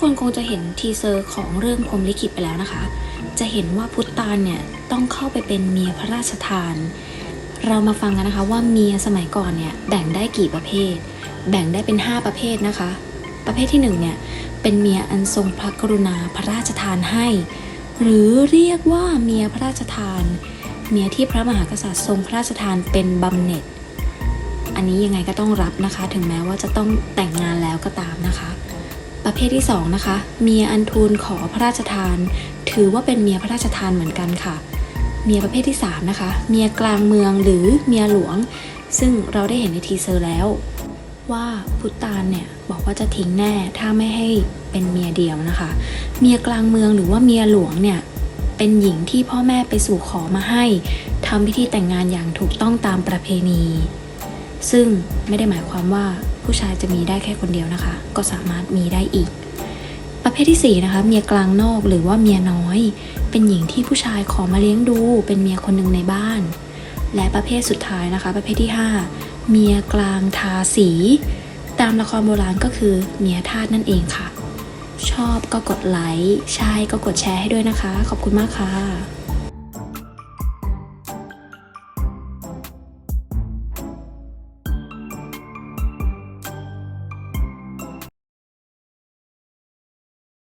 คนคงจะเห็นทีเซอร์ของเรื่องพรมลิขิตไปแล้วนะคะ จะเห็นว่าพุทธานเนี่ยต้องเข้าไปเป็นเมียพระราชทาน เรามาฟังกันนะคะว่าเมียสมัยก่อนเนี่ยแบ่งได้กี่ประเภท แบ่งได้เป็น 5 ประเภทนะคะ ประเภทที่1เนี่ยเป็นเมียอันทรงพระกรุณาพระราชทานให้ หรือเรียกว่าเมียพระราชทาน เมียที่พระมหากษัตริย์ทรงพระราชทานเป็นบำเหน็จ อันนี้ยังไงก็ต้องรับนะคะ ถึงแม้ว่าจะต้องแต่งงานแล้วก็ตามนะคะ ประเภทที่สองนะคะ เมียอันทูลขอพระราชทาน ถือว่าเป็นเมียพระราชทานเหมือนกันค่ะ เมียประเภทที่ 3 นะคะ เมียกลางเมืองหรือเมียหลวง ซึ่งเราได้เห็นในทีเซอร์แล้ว ว่าพุตานเนี่ยบอกว่าจะทิ้งแน่ถ้าไม่ให้เป็นเมียเดียวนะคะ เมียกลางเมืองหรือว่าเมียหลวงเนี่ยเป็นหญิงที่พ่อแม่ไปสู่ขอมาให้ทำพิธีแต่งงานอย่างถูกต้องตามประเพณี ซึ่งไม่ได้หมายความว่าผู้ชายจะมีได้แค่คนเดียวนะคะ ก็สามารถมีได้อีก ประเภทที่4นะคะเมียกลางนอกหรือว่าเมียน้อย เป็นหญิงที่ผู้ชายขอมาเลี้ยงดู เป็นเมียคนหนึ่งในบ้าน และประเภทสุดท้ายนะคะ ประเภทที่ 5 เมียกลางทาสี ตามละครโบราณก็คือเมียทาสนั่นเองค่ะ ชอบก็กดไลค์ใช่ก็กดแชร์ให้ด้วยนะคะ ขอบคุณมากค่ะ